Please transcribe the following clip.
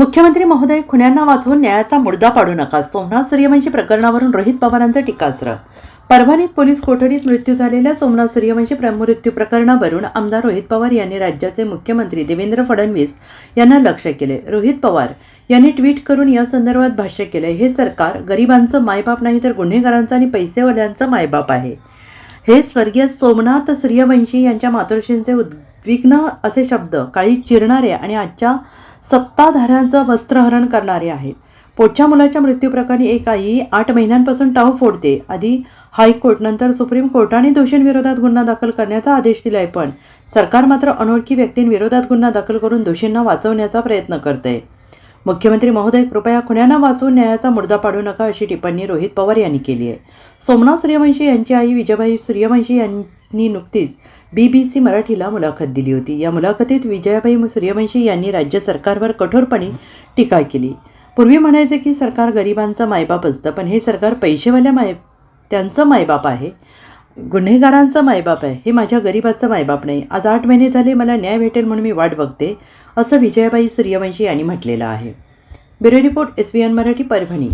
मुख्यमंत्री महोदय खुन्यांना वाचवून न्यायाचा मुद्दा पाडू नका सोमनाथ सूर्यवंशी प्रकरणावरून रोहित पवारांचं टीकास्त्र. परभणीत पोलीस कोठडीत मृत्यू झालेल्या सोमनाथ सूर्यवंशी मृत्यू प्रकरणावरून आमदार रोहित पवार यांनी राज्याचे मुख्यमंत्री देवेंद्र फडणवीस यांना लक्ष केले. रोहित पवार यांनी ट्विट करून या संदर्भात भाष्य केले हे सरकार गरिबांचं मायबाप नाही तर गुन्हेगारांचं आणि पैसेवाल्यांचं मायबाप आहे. हे स्वर्गीय सोमनाथ सूर्यवंशी यांच्या मातोश्रींचे उद्विग्न असे शब्द काळी चिरणारे आणि आजच्या सत्ताधाऱ्यांचं वस्त्रहरण करणारे आहेत. पोटच्या मुलाच्या मृत्यूप्रकरणी एक आई आठ महिन्यांपासून टाव फोडते. आधी हायकोर्ट नंतर सुप्रीम कोर्टाने दोषींविरोधात गुन्हा दाखल करण्याचा आदेश दिलाय पण सरकार मात्र अनोळखी व्यक्तींविरोधात गुन्हा दाखल करून दोषींना वाचवण्याचा प्रयत्न करते मुख्यमंत्री महोदय कृपया खुन्यांना वाचून न्यायाचा मुर्दा पाडू नका अशी टिप्पणी रोहित पवार यांनी केली आहे. सोमनाथ सूर्यवंशी यांची आई विजयबाई सूर्यवंशी यांनी नुकतीच बी बी सी मराठीला मुलाखत दिली होती. या मुलाखतीत विजयाबाई सूर्यवंशी यांनी राज्य सरकारवर कठोरपणे टीका केली. पूर्वी म्हणायचे की सरकार गरिबांचं मायबाप असतं पण हे सरकार पैसेवाल्या माय त्यांचं मायबाप आहे. गुन्हेगारांचं मायबाप आहे. हे माझ्या गरिबाचं मायबाप नाही. आज आठ महिने झाले मला न्याय भेटेल म्हणून मी वाट बघते असं विजयाबाई सूर्यवंशी यांनी म्हटलेलं आहे. Bureau report S B N Marathi Parbhani.